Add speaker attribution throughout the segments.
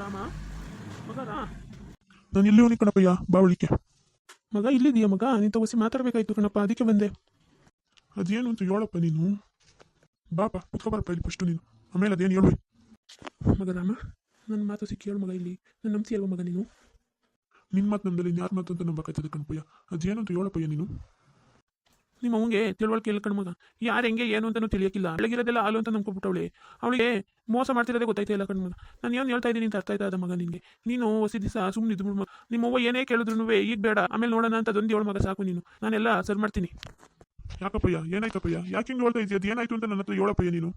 Speaker 1: ರಾಮ? ಮಗ ರಾ?
Speaker 2: ನಾನು ಇಲ್ಲಿ ಹೋಗಿ ಕಣಪ್ಪಯ್ಯ? ಬಾವಳಿಕೆ
Speaker 1: ಮಗ ಇಲ್ಲಿದೆಯಾ ಮಗ? ನೀನು ತಗೋಸಿ ಮಾತಾಡಬೇಕಾಯ್ತು ಕಣಪ್ಪ ಅದಕ್ಕೆ ಬಂದೆ.
Speaker 2: ಅದೇನು ಅಂತ ಹೇಳಪ್ಪ ನೀನು? ಬಾಪ ಕುತ್ಕೊಬಾರಪ್ಪ ಇಲ್ಲಿ ಫಸ್ಟು ನೀನು. ಆಮೇಲೆ ಅದೇನು ಹೇಳುವೆ
Speaker 1: ಮಗ ರಾಮ ನನ್ನ ಮಾತು ಸಿಕ್ಕಿ ಹೇಳು ಮಗ ಇಲ್ಲಿ. ನನ್ನ ನಂಬಿಸಿ ಅಲ್ವ ಮಗ ನೀನು?
Speaker 2: ನಿನ್ನ ಮಾತು ನಮ್ದಲ್ಲಿ ಯಾರ ಮಾತು ಅಂತ ನಂಬಕಾಯ್ತದೆ ಕಣಪ್ಪಯ್ಯ? ಅದೇನು ಅಂತ ಹೇಳಪ್ಪಯ್ಯ ನೀನು?
Speaker 1: ನಿಮ್ಮ ಅವಂಗೆ ತಿಳುವಳಿಕೆ ಇಲ್ಲ ಕಣ್ ಮಗ. ಯಾರು ಹೆಂಗೆ ಏನು ಅಂತಲೂ ತಿಳಿಯಕ್ಕಿಲ್ಲ. ಬೆಳಗಿರೋದೆಲ್ಲ ಹಾಲು ಅಂತ ನಂಬ್ಕೊಬಿಟ್ಟವಳೆ ಅವಳಿಗೆ ಮೋಸ ಮಾಡ್ತಿರೋದೇ ಗೊತ್ತಾಯ್ತಾ ಇಲ್ಲ ಕಣ್ಮಗ ನಾನು ಏನು ಹೇಳ್ತಾ ಇದ್ದೀನಿ ಅಂತ ಅರ್ಥ ಆಯ್ತಾ ಅದ ಮಗ ನಿನಗೆ ನೀನು ಹೊಸ ದಿವಸ ಸುಮ್ಮನೆ ಮಗ. ನಿಮ್ಮ ಅವ್ವ ಏನೇ ಕೇಳಿದ್ರು ಈಗ ಬೇಡ. ಆಮೇಲೆ ನೋಡೋಣ ಅಂತ ಅದೊಂದು ಏಳು ಮಗ ಸಾಕು ನೀನು. ನಾನೆಲ್ಲ ಸರಿ ಮಾಡ್ತೀನಿ.
Speaker 2: ಯಾಕಪ್ಪಯ್ಯ? ಏನಾಯ್ತಪ್ಪಯ್ಯ ಯಾಕೆ ಹಿಂಗೆ ಹೇಳ್ತಾ ಇದೆಯಾ ಅದೇನಾಯ್ತು ಅಂತ ನನ್ನ ಹತ್ರ ಹೇಳಪ್ಪಯ್ಯ ನೀನು?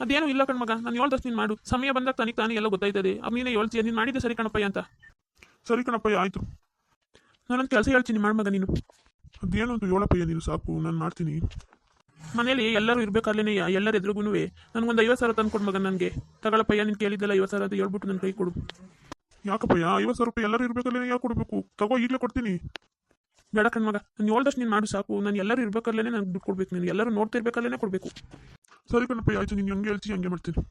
Speaker 1: ಅದೇನು ಇಲ್ಲ ಕಣ್ ಮಗ. ನಾನು ಹೇಳ್ದಷ್ಟು ನೀನು ಮಾಡು. ಸಮಯ ಬಂದಾಗ ತನಿಗ್ ತಾನೇ ಎಲ್ಲ ಗೊತ್ತಾಯ್ತದೆ. ಅವ್ ನೀನೇ ಹೇಳ್ತೀಯ. ನೀನು ಮಾಡಿದ್ದೆ ಸರಿ ಕಣಪ್ಪಯ್ಯ ಅಂತ.
Speaker 2: ಸರಿ ಕಣಪ್ಪಯ್ಯ ಆಯ್ತು.
Speaker 1: ನಾನೊಂದು ಕೆಲಸ ಹೇಳ್ತೀನಿ. ಮಾಡು ಮಗ ನೀನು.
Speaker 2: ಅದೇನು ಹೇಳಪ್ಪಯ್ಯ ನೀನು ಸಾಕು ನಾನು ಮಾಡ್ತೀನಿ.
Speaker 1: ಮನೇಲಿ ಎಲ್ಲರೂ ಇರ್ಬೇಕಾದ್ಲೇ ಎಲ್ಲರ ಎದುರುಗೂ ನನಗೊಂದು ಐವತ್ತು ಸಾವಿರ ತಂದು ಕೊಡು ಮಗ ನನಗೆ ತಗೊಳಪ್ಪಯ್ಯ ನೀನು ಕೇಳಿದ್ದಲ್ಲ ಐವತ್ತು ಸಾವಿರ ಅಂತ ಹೇಳ್ಬಿಟ್ಟು ನನ್ನ ಕೈ ಕೊಡು.
Speaker 2: ಯಾಕಪ್ಪಯ್ಯ, ಐವತ್ತು ಸಾವಿರ ರೂಪಾಯಿ ಎಲ್ಲರೂ ಇರ್ಬೇಕಲ್ಲ ಯಾಕೆ ಕೊಡಬೇಕು? ತಗೋ, ಈಗಲೇ ಕೊಡ್ತೀನಿ.
Speaker 1: ಬೇಡ ಕಣ್ಮಗ ನಾನು ಹೇಳ್ದಷ್ಟು ನೀನು ಮಾಡು ಸಾಕು. ನಾನು ಎಲ್ಲರೂ ಇರ್ಬೇಕಲ್ಲೇ ನನಗೆ ದುಡ್ಡು ಕೊಡ್ಬೇಕು ನೀನು. ಎಲ್ಲರೂ ನೋಡ್ತಿರ್ಬೇಕಲ್ಲೇ ಕೊಡಬೇಕು.
Speaker 2: ಸರಿ ಕಣಪ್ಪಯ್ಯ ಆಯ್ತು, ನೀನು ಹಂಗೆ ಹೇಳ್ತೀನಿ ಹಂಗೆ ಮಾಡ್ತೀನಿ.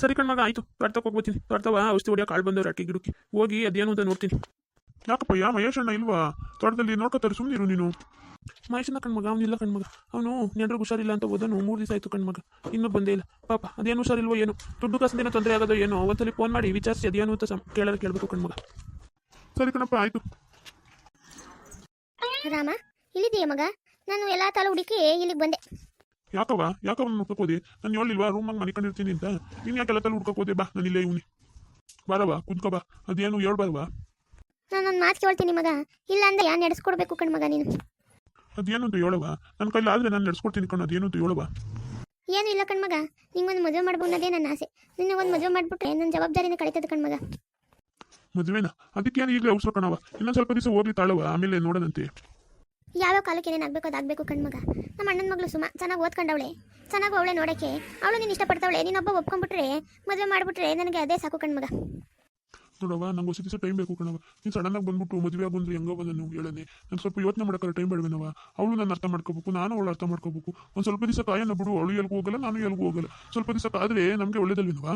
Speaker 1: ಸರಿ ಕಣ್ಮಗ ಆಯಿತು ತೋಟಕ್ಕೆ ಹೋಗ್ಬೋತೀನಿ ಬರ್ತಾವ ಔಷಧಿ ಹೊಡಿಯೋ ಕಾಳು ಬಂದವ್ರು ಅಟ್ಟಿ ಗಿಡಕ್ಕೆ. ಹೋಗಿ ಅದೇನು ಅಂತ ನೋಡ್ತೀನಿ.
Speaker 2: ಯಾಕಪ್ಪಯ್ಯ ಮಹೇಶ್ ಅಣ್ಣ ಇಲ್ವಾ? ತೋಟದಲ್ಲಿ ನೋಡ್ಕೊತಾರೆ ಸುಮ್ಮನಿರು ನೀನು.
Speaker 1: ಮಹೇಶನ ಕಣ್ಮಗ ಅವನಿಲ್ಲ ಕಣ್ಮಗ. ಅವನು ನೆಂಡ್ರಿಗೆ ಹುಷಾರಿಲ್ಲ ಅಂತ ಹೋದನು. ಮೂರು ದಿವಸ ಆಯ್ತು ಕಣ್ಮಗ. ಇನ್ನೂ ಬಂದೇ ಇಲ್ಲ. ಪಾಪ ಅದೇನು ಹುಷಾರಿಲ್ವೋ ಏನು? ದುಡ್ಡು ಕಾಸಿನ ತೊಂದರೆ ಆಗೋದೋ ಏನೋ? ಒಂದ್ಸಲಿ ಫೋನ್ ಮಾಡಿ ವಿಚಾರಿಸಿ ಅದೇನು ಅಂತ ಕೇಳೋದು ಕೇಳಬೇಕು ಕಣ್ಮಗ.
Speaker 2: ಸರಿ ಕಣಪ್ಪ ಆಯ್ತು.
Speaker 3: ರಾಮ ಇಲ್ಲಿದೆಯಾ ಮಗ? ನಾನು ಎಲ್ಲ ತಲೆ ಹುಡುಕಿ ಇಲ್ಲಿಗೆ ಬಂದೆ.
Speaker 2: ಯಾಕವ ಯಾಕವ ಹುಡ್ಕಕ್ ಹೋದೆ? ನಾನು ಹೇಳಿಲ್ವಾ ರೂಮಾಗ ಮನಿಕೊಂಡಿರ್ತೀನಿ ಅಂತ. ನೀನು ಯಾಕೆಲ್ಲ ತಲೆ ಹುಡ್ಕೋಕೋದೆ ಬಾ ನಾನು ಇಲ್ಲೇ ಇವನಿ. ಬಾರವಾ ಕುಂತ್ಕೋ ಬಾ. ಅದೇನು ಹೇಳ್ಬಾರ್ವಾ?
Speaker 3: ನಾನು ಒಂದು ಮಾತು ಕೇಳ್ತೀನಿ ಮಗ. ಇಲ್ಲ ಅಂದ್ರೆ ಯಾರು ನಡೆಸ್ಕೊಡ್ಬೇಕು ಕಣ್ ಮಗ ನೀನು?
Speaker 2: ಅದೇನು ಅಂತ ಹೇಳವ್ವ ನನ್ನ ಕೈಲಿ ಆದ್ರೆ ನಾನು ನಡೆಸ್ಕೊಡ್ತೀನಿ ಕಣ ಅದೇನು ಅಂತ ಹೇಳವ್ವ
Speaker 3: ಏನು ಇಲ್ಲ ಕಣ್ ಮಗ. ನಿಂಗೊಂದು ಮದುವೆ ಮಾಡ್ಬೋದು ಅನ್ನೋದೇ ನನ್ನ ಆಸೆ. ನಿನ್ನ ಒಂದು ಮದುವೆ ಮಾಡ್ಬಿಟ್ರೆ ನನ್ನ ಜವಾಬ್ದಾರಿನ ಕಳೀತದೆ ಕಣ್ ಮಗ.
Speaker 2: ಮದುವೆನ? ಅದಕ್ಕೇನು ಈಗಲೇ ಅವಸರ ಕಣವ ಇನ್ನೊಂದು ಸ್ವಲ್ಪ ದಿವಸ ಓದಿ ತಾಳವ ಆಮೇಲೆ ನೋಡೋಣಂತೆ.
Speaker 3: ಯಾವ ಕಾಲಕ್ಕೆ ಏನೇನು ಆಗಬೇಕು ಅದಾಗಬೇಕು ಕಣ್ ಮಗ. ನಮ್ಮ ಅಣ್ಣನ ಮಗಳು ಸುಮ ಚೆನ್ನಾಗಿ ಓದ್ಕೊಂಡವಳೆ. ಚೆನ್ನಾಗಿ ಅವಳೆ ನೋಡಕ್ಕೆ. ಅವಳು ನೀನು ಇಷ್ಟಪಡ್ತಾವಳೆ. ನೀನೊಬ್ಬ ಒಪ್ಕೊಂಡ್ಬಿಟ್ರೆ ಮದುವೆ ಮಾಡಿಬಿಟ್ರೆ ನನಗೆ ಅದೇ ಸಾಕು ಕಣ್ ಮಗ
Speaker 2: ನೋಡವ್ವ, ನಂಗೆ ಹೊಸ ದಿವಸ ಟೈಮ್ ಬೇಕು ಕಣವ ನೀನು ಸಡನ್ನಾಗಿ ಬಂದ್ಬಿಟ್ಟು ಮದುವೆ ಆಗಂದ್ರೆ ಹೆಂಗೋ ಬಂದನು ಹೇಳನೆ? ನಾನು ಸ್ವಲ್ಪ ಯೋಚನೆ ಮಾಡೋಕ್ಕಾರೆ ಟೈಮ್ ಬೇಡವೇನವ ಅವಳು ನಾನು ಅರ್ಥ ಮಾಡ್ಕೋಬೇಕು, ನಾನು ಅವಳು ಅರ್ಥ ಮಾಡ್ಕೋಬೇಕು. ಒಂದು ಸ್ವಲ್ಪ ದಿವಸ ಕಾಯನ್ನ ಬಿಡು, ಅವಳು ಎಲ್ಗೂ ಹೋಗಲ್ಲ, ನಾನು ಎಲ್ಗೂ ಹೋಗಲ್ಲ. ಸ್ವಲ್ಪ ದಿವಸ ಕಾದ್ರೆ ನಮಗೆ ಒಳ್ಳೇದಲ್ವೇನವಾ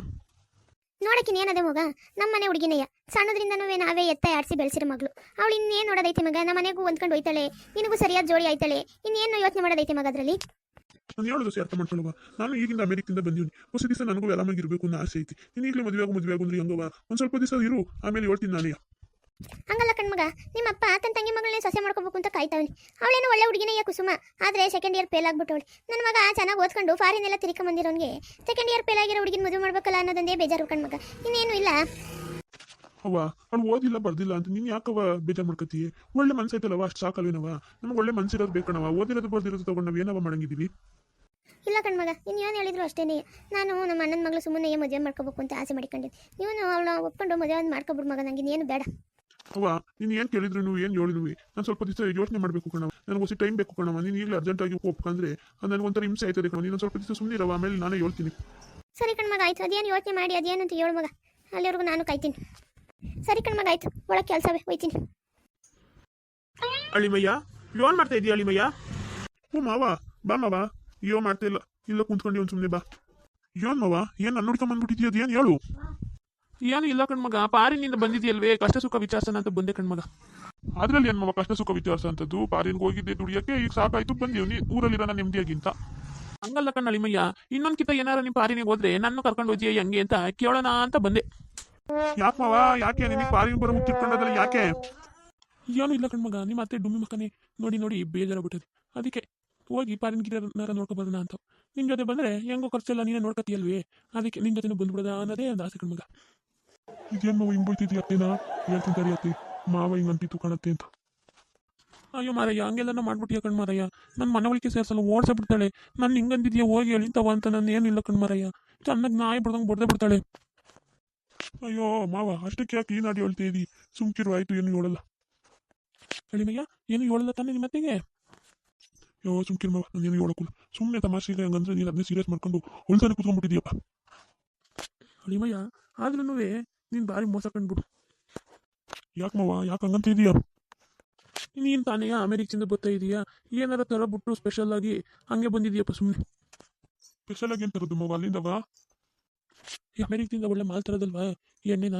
Speaker 3: ನೋಡಕ್ಕೆ ಏನದೆ ಮಗ ನಮ್ಮ ಮನೆ ಹುಡುಗಿನಯ್ಯ. ಸಣ್ಣದ್ರಿಂದನೂ ನಾವೇ ಎತ್ತ ಆಡಿಸಿ ಬೆಳೆಸಿರೋ ಮಗಳು. ಅವಳು ಇನ್ನೇನು ನೋಡೋದೈತೆ ಮಗ? ನಮ್ಮ ಮನೆಗೂ ಹೊಂದ್ಕೊಂಡು ಹೋಯ್ತಾಳೆ, ನಿನಗೂ ಸರಿಯಾದ ಜೋಡಿ ಆಯ್ತಾಳೆ. ಇನ್ನೇನು ಯೋಚನೆ ಮಾಡೋದೈತೆ ಮಗ ಅದರಲ್ಲಿ?
Speaker 2: ನಾನು ಹೇಳೋದು ಸರಿ ಅರ್ಥ ಮಾಡ್ಕೊಳ್ಳುವ ನಾನು ಈಗಿಂದ ಅಮೆರಿಕದಿಂದ ಬಂದೀನಿ ಹೊಸ ದಿವಸ ನನಗೂ ಆರಾಮಾಗಿ ಇರಬೇಕು ಅನ್ನೋ ಆಸೆ ಐತಿ. ನೀನು ಈಗಲೇ ಮದುವೆ ಆಗು ಮದುವೆ ಆಗು ಅಂದ್ರೆ ಹೆಂಗವ ಒಂದು ಸ್ವಲ್ಪ ದಿವಸ ಇರು ಆಮೇಲೆ ಹೇಳ್ತೀನಿ ನಾನೇ.
Speaker 3: ಹಂಗಲ್ಲ ಕಣ್ಮಗ ನಿಮ್ಮ ಅಪ್ಪ ತನ್ನ ತಂಗಿ ಮಗಳನ್ನೇ ಸೊಸೆ ಮಾಡ್ಕೋಬೇಕು ಅಂತ ಕಾಯ್ತಾವನಿ. ಅವಳೇನು ಒಳ್ಳೆ ಹುಡುಗಿನಯ್ಯ ಕುಸುಮ. ಆದರೆ ಸೆಕೆಂಡ್ ಇಯರ್ ಫೇಲ್ ಆಗ್ಬಿಟ್ಟವಳು. ನನ್ನ ಮಗ ಚೆನ್ನಾಗಿ ಓದ್ಕೊಂಡು ಫಾರಿನ್ ಎಲ್ಲ ತಿರ್ಕೊಂಬಂದಿರೋನ್ಗೆ ಸೆಕೆಂಡ್ ಇಯರ್ ಫೇಲ್ ಆಗಿರೋ ಹುಡುಗಿನ ಮದುವೆ ಮಾಡ್ಬೇಕಲ್ಲ ಅನ್ನೋದೊಂದೇ ಬೇಜಾರು ಕಣ್ಮಗ ಇನ್ನೇನು ಇಲ್ಲ.
Speaker 2: ಅವ್ವ ಅವಳು ಓದಿಲ್ಲ ಬರ್ದಿಲ್ಲ ಅಂತ ನೀನು ಯಾಕವ ಬೇಜಾರು ಮಾಡ್ಕೊತೀಯ ಒಳ್ಳೆ ಮನ್ಸೈತಲ್ಲವ ಅಷ್ಟು ಸಾಕಲ್ವೇನವ ನಮಗೆ ಒಳ್ಳೆ ಮನ್ಸಿರೋದು ಬೇಕಣವ ಓದಿರೋದು ಬರ್ದಿರೋದು ತಗೊಂಡು ನಾವು ಏನವ ಮಾಡಂಗಿದ್ದೀವಿ
Speaker 3: ಇಲ್ಲ ಕಣ್ಮಗ ಇನ್ನು ಏನು ಹೇಳಿದ್ರು ಅಷ್ಟೇನೆ. ನಾನು ನಮ್ಮ ಅಣ್ಣನ ಮಗಳು ಸುಮ್ಮನೆ ಮದುವೆ ಮಾಡ್ಕೋಬೇಕು ಅಂತ ಆಸೆ ಮಾಡ್ಕೊಂಡಿದ್ದೆ ನೀವು ಅವಳ ಒಪ್ಕೊಂಡು ಮದುವೆ ಒಂದು ಮಾಡ್ಕೊಬಿಡು ಮಗ ನನಗೆ ಇನ್ನೇನು ಬೇಡ.
Speaker 2: ಅವ್ವ ನೀನು ಏನು ಕೇಳಿದ್ರು ನೀವು ಏನು ಹೇಳಿದ್ವಿ ನಾನು ಸ್ವಲ್ಪ ದಿವಸ ಯೋಚನೆ ಮಾಡಬೇಕು ಕಣವ ನನಗೆ ಹೊಸ ಟೈಮ್ ಬೇಕು ಕಣವ ನೀನು ಈಗಲೇ ಅರ್ಜೆಂಟಾಗಿ ಒಪ್ಕೊಂಡ್ರೆ ನನಗೆ ನನಗೊಂಥರ ಹಿಂಸೆ ಆಯ್ತದೆ ಕಣ ನೀನು ಸ್ವಲ್ಪ ದಿವಸ ಸುಮ್ಮನೆ ಇರವ ಆಮೇಲೆ ನಾನೇ ಹೇಳ್ತೀನಿ
Speaker 3: ಸರಿ ಕಣ್ಮಗ ಆಯ್ತು. ಅದೇನು ಯೋಚನೆ ಮಾಡಿ ಅದೇನಂತ ಅಂತ ಹೇಳು ಮಗ. ಅಲ್ಲಿವರೆಗೂ ನಾನು ಕಾಯ್ತೀನಿ. ಸರಿ ಕಣ್ಮಗ ಆಯ್ತು. ಒಳಗೆ ಕೆಲಸವೇ ಹೋಯ್ತೀನಿ
Speaker 1: ಅಳಿಮಯ್ಯ ಲೋನ್ ಮಾಡ್ತಾ ಇದೀಯ ಅಳಿಮಯ್ಯ?
Speaker 2: ಹ್ಞೂ ಮಾವ ಬಾ ಮಾವ. ಅಯ್ಯೋ ಮಾಡ್ತಾ ಇಲ್ಲ. ಇಲ್ಲ ಕುಂತ್ಕೊಂಡು ಒಂದು ಸುಮ್ಮನೆ ಬಾ. ಏನ್ ಮವ? ಏನು ನನ್ನ ಹುಡ್ಕೊಂಡ್ ಬಂದ್ಬಿಟ್ಟಿದ್ಯಾ ಅದು ಏನು ಹೇಳು?
Speaker 1: ಏನು ಇಲ್ಲ ಕಣ್ಮಗ ಪಾರಿನಿಂದ ಬಂದಿದೆಯಲ್ವೇ? ಕಷ್ಟ ಸುಖ ವಿಚಾರಿಸೋಣ ಅಂತ ಬಂದೆ ಕಣ್ಮಗ
Speaker 2: ಅದ್ರಲ್ಲಿ ಏನು ಮವ ಕಷ್ಟ ಸುಖ ವಿಚಾರಿಸ ಅಂತದ್ದು? ಪಾರಿನ್ಗೆ ಹೋಗಿದ್ದೆ ದುಡಿಯಕ್ಕೆ ಈಗ ಸಾಕಾಯ್ತು ಬಂದೀವಿ ಊರಲ್ಲಿರೋಣ ನೆಮ್ಮದಿಯಾಗಿಂತ
Speaker 1: ಹಂಗಲ್ಲ ಕಣ್ಣ ಅಳಿಮಯ್ಯ. ಇನ್ನೊಂದ್ ಕಿತ ಏನಾರ ನಿಮ್ಮ ಪಾರಿನಿಗೆ ಹೋದ್ರೆ ನನ್ನ ಕರ್ಕೊಂಡು ಹೋದ್ಯ ಹೆಂಗೆ ಅಂತ ಕೇಳೋಣ ಅಂತ ಬಂದೆ.
Speaker 2: ಯಾಕೆ ಮಾವ? ಯಾಕೆ? ನಿನಗೆ ಪಾರಿನ ಬರೋ ಮುಚ್ಚಿಟ್ಕೊಂಡದಲ್ಲ ಯಾಕೆ?
Speaker 1: ಏನು ಇಲ್ಲ ಕಣ್ಮಗ ನಿಮ್ಮ ಅತ್ತೆ ಡುಮ್ಮಿ ಮಕ್ಕನೇ ನೋಡಿ ನೋಡಿ ಬೇಜಾರಾಗ್ಬಿಟ್ಟದೆ. ಅದಕ್ಕೆ ಹೋಗಿ ಪಾರಿನ ಗಿಡನಾರ ನೋಡ್ಕೊಬರೋಣ ಅಂತ. ನಿನ್ ಜೊತೆ ಬಂದ್ರೆ ಹೆಂಗೋ ಖರ್ಚೆಲ್ಲ ನೀನೇ ನೋಡ್ಕತಿಯಲ್ವೇ? ಅದಕ್ಕೆ ನಿನ್ ಜೊತೆ ಬಂದ್ಬಿಡೋದ ಅನ್ನೋದೇ ಒಂದು ಆಸೆ ಕಣ್ಮಗ.
Speaker 2: ಇದೇನು ಮಾವ ಹಿಂಗೆ ಅತ್ತೇನಾ? ಹೇಳ್ತೀನಿ ಸರಿ ಅತ್ತಿ. ಮಾವ ಹಿಂಗ್ ಅಂತಿತ್ತು ಕಾಣತ್ತೆ ಅಂತ.
Speaker 1: ಅಯ್ಯೋ ಮಾರಯ್ಯ ಹಂಗೆಲ್ಲ ಮಾಡ್ಬಿಟ್ಟಿಯ ಕಣ್ಮಾರಯ್ಯ ನನ್ನ ಮನವಳಿಕೆ ಸೇರ್ಸಲ್ಲ, ಓಡಿಸ ಬಿಡ್ತಾಳೆ. ನಾನು ಹಿಂಗಂದಿದ್ಯಾ ಹೋಗಿ ಎಳಿತಾವ ಅಂತ ನಾನು ಏನಿಲ್ಲ ಕಣ್ಮಾರಯ್ಯ ಚೆನ್ನಾಗಿ ನಾಯಿ ಬಿಡ್ದಂಗೆ ಬಡ್ದೆ ಬಿಡ್ತಾಳೆ.
Speaker 2: ಅಯ್ಯೋ ಮಾವ, ಅಷ್ಟಕ್ಕೆ ಯಾಕೆ ಈ ನಾಡಿ ಹೇಳ್ತಾ ಇದ್ದೀವಿ ಸುಮ್ಕಿರು, ಆಯ್ತು, ಏನು ಹೇಳಲ್ಲ.
Speaker 1: ಹೇಳಿಮಯ್ಯ ಏನು ಹೇಳಲ್ಲ ತಾನೆ ನಿಮ್ಮ
Speaker 2: ಯೋ ಸುಮ್ಕಿರ್ ಮಾವ ಹೇಳಕ್ಕಲ್ಲ ಸುಮ್ಮನೆ ತಮಾಷೆಗೆ ಹಂಗಂದ್ರೆ ನೀನು ಅದನ್ನೇ ಸೀರಿಯಸ್ ಮಾಡ್ಕೊಂಡು ಹೊಲ್ತಾನೆ ಕೂತ್ಕೊಂಡ್ಬಿಟ್ಟಿದ್ಯಪ್ಪ
Speaker 1: ಅಳಿಮಯ್ಯ ಆದ್ರೂ ನೀನು ಭಾರಿ ಮೋಸ ಕಂಡ್ಬಿಡು.
Speaker 2: ಯಾಕೆ ಮಾವ ಯಾಕೆ ಹಂಗಂತ ಇದೀಯ?
Speaker 1: ನೀನು ತಾನೇ ಅಮೆರಿಕದಿಂದ ಬರ್ತಾ ಇದೀಯಾ? ಏನಾರ ತರ ಬಿಟ್ಟು ಸ್ಪೆಷಲ್ ಆಗಿ ಹಂಗೆ ಬಂದಿದೀಯಪ್ಪ ಸುಮ್ಮನೆ
Speaker 2: ಸ್ಪೆಷಲ್ ಆಗಿ ಏನು ತರೋದು ಮಾವ ಅಲ್ಲಿಂದವ?
Speaker 1: ಈ ಅಮೆರಿಕದಿಂದ ಒಳ್ಳೆ ಮಾಲ್ ತರೋದಲ್ವಾ? ಈ ಎಣ್ಣೆನ?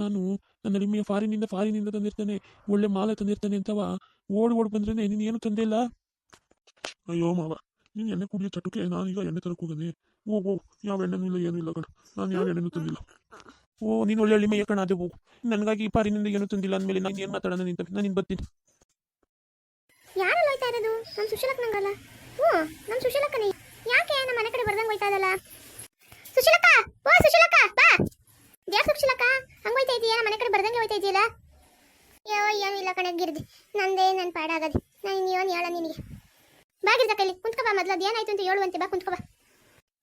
Speaker 1: ನಾನು ನನ್ನ ಅಳಿಮೆಯ ಫಾರಿನಿಂದ ಫಾರಿನಿಂದ ತಂದಿರ್ತಾನೆ ಒಳ್ಳೆ ಮಾಲ ತಂದಿರ್ತಾನೆ ಅಂತವ? ಓಡ್ ಓಡ್ ಬಂದ್ರೆ ನೀನು ಏನು ತಂದೆ ಇಲ್ಲ?
Speaker 2: ಅಯ್ಯೋ ಮಾವ, ನೀನು ಎಣ್ಣೆ ಕುಡಿಯೋ ಚಟಕ್ಕೆ ನಾನೀಗ ಎಣ್ಣೆ ತರಕ್ಕೆ ಹೋಗದೆ ಓ ಓ, ಯಾವ ಎಣ್ಣೆನೂ ಇಲ್ಲ, ಏನೂ ಇಲ್ಲ ಕಣ. ನಾನು ಯಾವ ಎಣ್ಣೆನೂ ತಂದಿಲ್ಲ.
Speaker 1: ಓ, ನೀನು ಒಳ್ಳೆ ಹಳ್ಳಿ ಮೈಯ ಕಣ ಅದೇ ಹೋಗು. ನನಗಾಗಿ ಈ ಪಾರಿನಿಂದ ಏನು ತಂದಿಲ್ಲ ಅಂದಮೇಲೆ ನಾನು ಏನು ಮಾತಾಡೋಣ ನಿಂತ? ನಾನು ನಿನ್ನ ಬರ್ತೀನಿ.
Speaker 3: ಯಾರು ಹೋಯ್ತಾ ಇರೋದು? ನಮ್ಮ ಸುಶೀಲಕ್ಕ ನಂಗಲ್ಲ. ಹ್ಞೂ ನಮ್ಮ ಸುಶೀಲಕ್ಕನೇ? ಯಾಕೆ ನಮ್ಮ ಮನೆ ಕಡೆ ಬರ್ದಂಗೆ ಹೋಯ್ತಾ ಇದಲ್ಲ ಸುಶೀಲಕ್ಕ, ಓ, ಸುಶೀಲಕ್ಕ, ಬಾ. ಯಾಕೆ ಸುಶೀಲಕ್ಕ? ಹಂಗೆ ಹೋಯ್ತಾ ಇದೀಯಾ? ಮನೆ ಕಡೆ ಬರ್ದಂಗೆ ಹೋಯ್ತಾ ಇದೆಯಲ್ಲ? ಅಯ್ಯೋ ಏನಿಲ್ಲ ಇಲ್ಲ ಕಣೆ, ಗಿರ್ದಿ. ನಂದೇ ನನ್ನ ಪಾಡಾಗದೆ. ನಾನು ಏನು ಹೇಳ ನಿನಗೆ? ಬಾ ಗಿರ್ಜಕ್ಕ ಇಲ್ಲಿ ಕುಂತ್ಕೋ ಬಾ ಮೊದಲು, ಅದೇನಾಯ್ತು ಅಂತ ಹೇಳುವಂತೆ ಬಾ, ಕುಂತ್ಕೊ ಬಾ.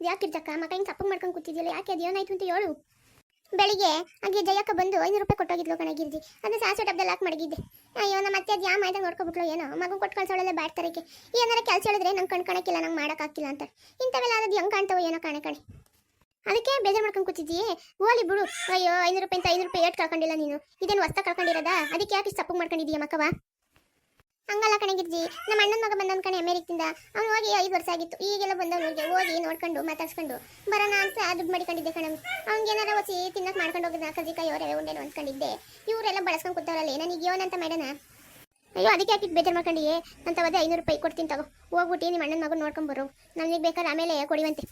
Speaker 3: ಯಾಕೆ ಗಿರ್ಜಕ್ಕ ಮಕ್ಕ ಹಿಂಗೆ ತಪ್ಪು ಮಾಡ್ಕೊಂಡು ಕೂತಿದ್ಯಲ್ಲ, ಯಾಕೆ ಅದೇನಾಯ್ತು ಅಂತ ಹೇಳು. ಬೆಳಿಗ್ಗೆ ಹಾಗೆ ಜಯಕ್ಕ ಬಂದು ಐನೂರು ರೂಪಾಯಿ ಕೊಟ್ಟೋಗಿದ್ಲು ಕಣ ಗಿರ್ಜಿ. ಅದು ಸಾಸು ಡಬ್ಬದಲ್ಲಿ ಹಾಕಿ ಮಡಗಿದ್ದೆ. ಅಯ್ಯೋ, ನಮ್ಮ ಅತ್ತೆ ಅದು ಯಾವ ಮಾಡ್ದಂಗೆ ನೋಡ್ಕೊಬಿಟ್ಲು ಏನೋ? ಮಗು ಕೊಟ್ಟು ಕಳ್ಸೋಳೆಲ್ಲ ಬ್ಯಾಡ್ತಾರಕ್ಕೆ ಏನಾರ ಕೆಲಸ ಹೇಳಿದ್ರೆ ನಂಗೆ ಕಣ್ ಕಾಣಕ್ಕಿಲ್ಲ, ನಂಗೆ ಮಾಡೋಕ್ಕಾಗ್ತಿಲ್ಲ ಅಂತ ಇಂಥವೆಲ್ಲ ಅದು ಹೆಂಗ್ ಕಾಣ್ತಾವೋ ಏನೋ ಕಾಣೆ ಕಣೆ. ಅದಕ್ಕೆ ಬೇಜಾರು ಮಾಡ್ಕೊಂಡು ಕೂತಿದ್ದೀಯೇ ಓಲಿ ಬಿಡು. ಅಯ್ಯೋ, ಐನೂರು ರೂಪಾಯಿ ಅಂತ ಐನೂರು ರೂಪಾಯಿ ಏಟ್ ಕಳ್ಕೊಂಡಿಲ್ಲ ನೀನು. ಇದೇನು ವಸ್ತ ಕಳ್ಕೊಂಡಿರೋದಾ? ಅದಕ್ಕೆ ಯಾಕೆ ಇಷ್ಟು ತಪ್ಪು ಮಾಡ್ಕೊಂಡಿದೀಯ ಮಕ್ಕವ? ಕಣಗಿರ್ಜಿ ನಮ್ಮ ಅಣ್ಣನ ಮಗ ಬಂದ ಕಣೆ ಅಮೆರಿಕದಿಂದ. ಅವ್ನು ಹೋಗಿ ಐದು ವರ್ಷ ಆಗಿತ್ತು. ಈಗೆಲ್ಲ ಬಂದವನಿಗೆ ಹೋಗಿ ನೋಡ್ಕೊಂಡು, ಮಾತಾಡ್ಸ್ಕೊಂಡು. ಬರೋಣ ಅಂತ ದುಡ್ಡು ಮಾಡಿಕೊಂಡಿದ್ದೆ ಕಣಮ್ ಅವ್ನಿಗೆ ಏನಾರ ಹೊಸಿ ತಿನ್ನಕ್ಕೆ ಮಾಡ್ಕೊಂಡು ಹೋಗಿದ್ದ ಕಜಿಕಾಯಿ ಅವರೇ ಉಂಡೇನು ಅಂದ್ಕೊಂಡಿದ್ದೆ. ಇವರೆಲ್ಲ ಬಳಸ್ಕೊಂಡು ಕೂತಾರಲ್ಲ ನನಗೆ ಅಂತ ಮಾಡೋಣ ಅಯ್ಯೋ, ಅದಕ್ಕೆ ಯಾಕೆ ಬೇಜಾರು ಮಾಡ್ಕೊಂಡಿ ಅಂತ ಅದೇ ಐನೂರು ರೂಪಾಯಿ ಕೊಡ್ತೀನಿ ತಗೋ. ಹೋಗ್ಬಿಟ್ಟು ನಿಮ್ಮ ಅಣ್ಣನ ಮಗು ನೋಡ್ಕೊಂಡ್ಬರು ನಮಗೆ ಬೇಕಾದ್ರೆ ಆಮೇಲೆ ಕೊಡಿವಂತೆ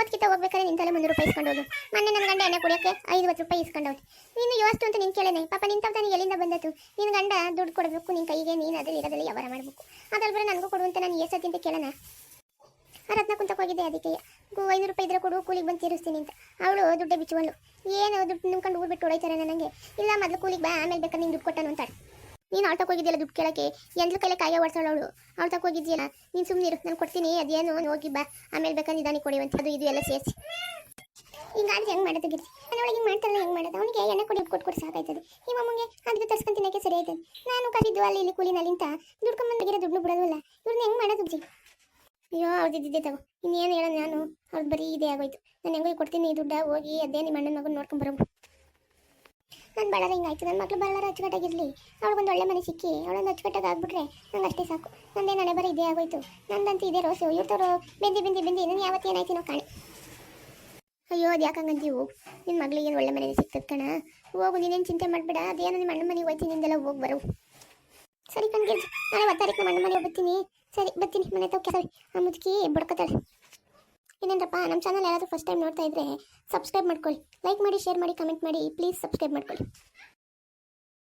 Speaker 3: ಓದ್ಕಿತ ಹೋಗ್ಬೇಕಾದ್ರೆ ನಿಂತಲ್ಲೇ ಒಂದು ರೂಪಾಯಿ ಇಸ್ಕೊಂಡೋದು ಮೊನ್ನೆ ನನ್ನ ಗಂಡ ಎಣ್ಣೆ ಕುಡಿಯೋಕ್ಕೆ ಐವತ್ತು ರೂಪಾಯಿ ಇಸ್ಕೊಂಡವ್ರು ನೀನು ಯೋಸ್ತು ಅಂತ ನಿನ್ ಕೇಳೇನೆ. ಪಾಪ ನಿಂತವ್ ತಾನಿಗೆ ಎಲ್ಲಿಂದ ಬಂದತ್ತು ನಿನ್ನ ಗಂಡ ದುಡ್ಡು ಕೊಡಬೇಕು ನಿನ್ನ ಕೈಗೆ ನೀನು ಅದ್ರ ಇರೋದ್ರಲ್ಲಿ ವ್ಯವಹಾರ ಮಾಡಬೇಕು. ಅದ್ರಲ್ಲಿ ಬರೀ ನನಗೂ ಅಂತ ನಾನು ಎಷ್ಟು ಅಂತ ಕೇಳೋಣ? ರತ್ನ ಕುಂತಕ್ಕೆ ಹೋಗಿದ್ದೆ ಅದಕ್ಕೆ ಐನೂರು ರೂಪಾಯಿ ಇದ್ರೆ ಕೊಡು, ಕೂಲಿಗೆ ಬಂದು ತೀರಿಸ್ತೀನಿ ಅಂತ. ಅವಳು ದುಡ್ಡೇ ಬಿಚ್ಚುವಳು. ಏನು ದುಡ್ಡು ನಿಮ್ಕೊಂಡು ಊರು ಬಿಟ್ಟು ಹೊಡೈತಾರೆ ನನಗೆ ಇಲ್ಲ, ಮೊದಲು ಕೂಲಿಗೆ ಬಾ, ಆಮೇಲೆ ಬೇಕಾದ್ರೆ ನೀನು ದುಡ್ಡು ಕೊಟ್ಟನು ಅಂತಾಳೆ. ನೀನು ಅವಳು ಹೋಗಿದ್ದಿಲ್ಲ ದುಡ್ಡು ಕೇಳಕ್ಕೆ? ಎಂದ್ಲ ಕೈಲೆ ಕಾಯ ಅವಳು. ಅವಳು ತಕ ನೀನು ಸುಮ್ಮನೆ ಇರು, ನಾನು ಕೊಡ್ತೀನಿ, ಅದೇನು ಹೋಗಿ ಬಾ. ಆಮೇಲೆ ಬೇಕಾದ್ರೆ ನಿಧಾನಿ ಅಂತ ಅದು ಇದು ಎಲ್ಲ ಸೇರಿಸಿ. ಹಿಂಗಾದ್ರೆ ಹೆಂಗೆ ಮಾಡೋದು ಗಿರ್ತಿ? ಅವಳಿಗೆ ಹಿಂಗೆ ಮಾಡ್ತಾರಲ್ಲ, ಹೆಂಗೆ ಮಾಡೋದು? ಅವನಿಗೆ ಎಣ್ಣೆ ಕೊಡಿ ಕೊಟ್ಟು ಕೊಟ್ಟು ಸಾಕಾಯ್ತದೆ ಈ ಮಮ್ಮಗೆ ಅದಕ್ಕೆ ತರ್ಸ್ಕೊಂಡು ತಿನ್ನಕ್ಕೆ ಸರಿ ಆಯ್ತದೆ. ನಾನು ಕಲಿದ್ದು ಅಲ್ಲಿ ಇಲ್ಲಿ ಕೂಲಿನಲ್ಲಿಂತ ದುಡ್ಕೊಂಬಂದಿರೋ ದುಡ್ಡು ಬಿಡೋದಿಲ್ಲ ಇವ್ರನ್ನ ಹೆಂಗೆ ಮಾಡೋದು ಜಿ? ಅಯ್ಯೋ ಅವ್ರದ್ದಿದ್ದೆ ತಗೋ. ಇನ್ನೇನು ಹೇಳೋದು ನಾನು? ಅವ್ರದ್ದು ಬರೀ ಇದೇ ಆಗೋಯ್ತು. ನಾನು ಹೆಂಗೋ ಕೊಡ್ತೀನಿ ದುಡ್ಡ, ಹೋಗಿ ಅದೇ ನಿಮ್ಮ ಅಣ್ಣನ ಮಗನ ನೋಡ್ಕೊಂಡು ನನ್ನ ಬಳ್ಳಾರ ಹಿಂಗಾಯ್ತು ನನ್ನ ಮಕ್ಳು ಬಳ್ಳಾರ ಅಚ್ಚುಕಟ್ಟಾಗಿರಲಿ. ಅವಳಿಗೊಂದು ಒಳ್ಳೆ ಮನೆ ಸಿಕ್ಕಿ, ಅವಳೊಂದು ಅಚ್ಚುಕಟ್ಟಾಗಿ ಆಗ್ಬಿಟ್ರೆ ನಂಗೆ ಅಷ್ಟೇ ಸಾಕು. ನಂದೇ ನಡೆ ಬರೀ ಇದೇ ಆಗೋಯ್ತು. ನಂದಂತ ಇದೇ ರೋಸು. ಇವ್ರತವ್ರು ಬೆಂದಿ ಬೆಂದಿ ಬೆಂದಿ. ನಾನು ಯಾವತ್ತೇನಾಯ್ತೀನೋ ಕಾಣೆ ಅಯ್ಯೋ ಅದು ಯಾಕಂಗಂತೀವಿ ಹೋಗು ನಿನ್ನ ಮಗಳಿಗೆ ಒಳ್ಳೆ ಮನೆ ಸಿಗ್ತದೆ ಕಣ? ಹೋಗು, ನೀನೇನು ಚಿಂತೆ ಮಾಡಬೇಡ. ಅದೇನೋ ನಿಮ್ಮ ಅಣ್ಣ ಮನೆಗೆ ಹೋಯ್ತೀನಿ ನಿಂದೆಲ್ಲ ಹೋಗಿ ಬರು. ಸರಿ ಕಣ್ಗೆ, ನಾಳೆ ಒತ್ತಾರಿಕೆ ನಮ್ಮ ಅಣ್ಣ ಮನೆಗೆ ಬರ್ತೀನಿ. ಸರಿ, ಬರ್ತೀನಿ. ಮನೆ ತಕ್ಕ ಸರಿ ಆ ಮುದುಕಿ ಬಡ್ಕೊತಾಳೆ. ಇನ್ನೇನಪ್ಪ ನಮ್ಮ ಚಾನಲ್ ಯಾರಾದರೂ ಫಸ್ಟ್ ಟೈಮ್ ನೋಡ್ತಾ ಇದ್ರೆ ಸಬ್ಸ್ಕ್ರೈಬ್ ಮಾಡ್ಕೊಳ್ಳಿ. ಲೈಕ್ ಮಾಡಿ ಶೇರ್ ಮಾಡಿ ಕಮೆಂಟ್ ಮಾಡಿ ಪ್ಲೀಸ್ ಸಬ್ಸ್ಕ್ರೈಬ್ ಮಾಡ್ಕೊಳ್ಳಿ.